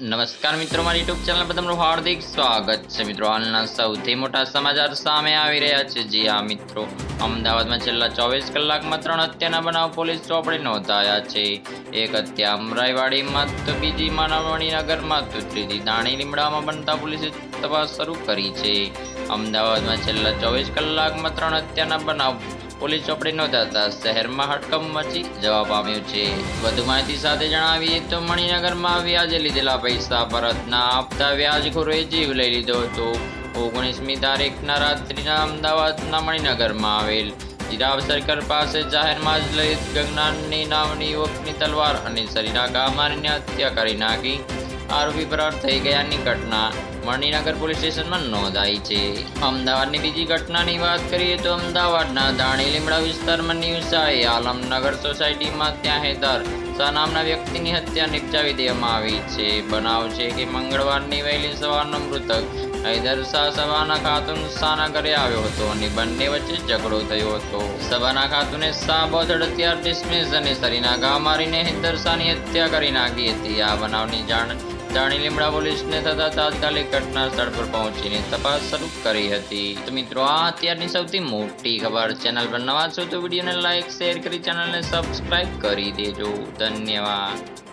નમસ્કાર મિત્રો, મારી યુટ્યુબ ચેનલ પર તમારું હાર્દિક સ્વાગત છે. મિત્રો, હાલના સૌથી મોટા સમાચાર સામે આવી રહ્યા છે. જી આ મિત્રો, અમદાવાદમાં છેલ્લા ચોવીસ કલાકમાં ત્રણ હત્યાના બનાવ પોલીસ ચોપડે નોંધાયા છે. એક હત્યા અમરાઈવાડીમાં તો બીજી માનવણીનગરમાં તો ત્રીજી દાણી લીમડામાં બનતા પોલીસે તપાસ શરૂ કરી છે. અમદાવાદમાં છેલ્લા ચોવીસ કલાકમાં ત્રણ હત્યાના બનાવ પોલીસ ચોપડી નોંધાતા શહેરમાં હડકંપ મચી જવા પામ્યું છે. વધુ માહિતી સાથે જણાવીએ તો મણિનગરમાં વ્યાજે લીધેલા પૈસા પરત ના આપતા વ્યાજખોરોએ જીવ લઈ લીધો હતો. ઓગણીસમી તારીખના રાત્રિના અમદાવાદના મણિનગરમાં આવેલ જીરાવ સર્કલ પાસે જાહેરમાં જ લલિત ગંગનાની નામની યુવકની તલવાર અને શરીરા ગા મારીને હત્યા કરી નાખી. આરોપી ફરાર થઈ ગયાની ઘટના મણિનગર પોલીસ સ્ટેશનમાં નોંધાઈ છે. અમદાવાદની બીજી ઘટનાની વાત કરીએ તો અમદાવાદના દાણી લીમડા વિસ્તારમાં નિવસાઈ આલમનગર સોસાયટીમાં ત્યાં હેતર શાહ નામના વ્યક્તિની હત્યા નિપજાવી દેવામાં આવી છે. બનાવ છે કે મંગળવારની વહેલી સવારનો મૃતક હૈદર શાહ સવાના ખાતુન શાહના ઘરે આવ્યો હતો અને બંને વચ્ચે ઝઘડો થયો હતો. સવાના ખાતુને શાહ બોથડ ડિસ્મિસ અને સરીના ઘા મારીને હૈદર શાહની હત્યા કરી નાખી હતી. આ બનાવની જાણ જાણી લીમડા પોલીસને થતા તાત્કાલિક ઘટના સ્થળ પર પહોંચીને તપાસ શરૂ કરી હતી. તો મિત્રો, આ અત્યારની સૌથી મોટી ખબર. ચેનલ પર નવા છો તો વિડીયોને લાઈક, શેર કરી ચેનલને સબસ્ક્રાઇબ કરી દેજો. ધન્યવાદ.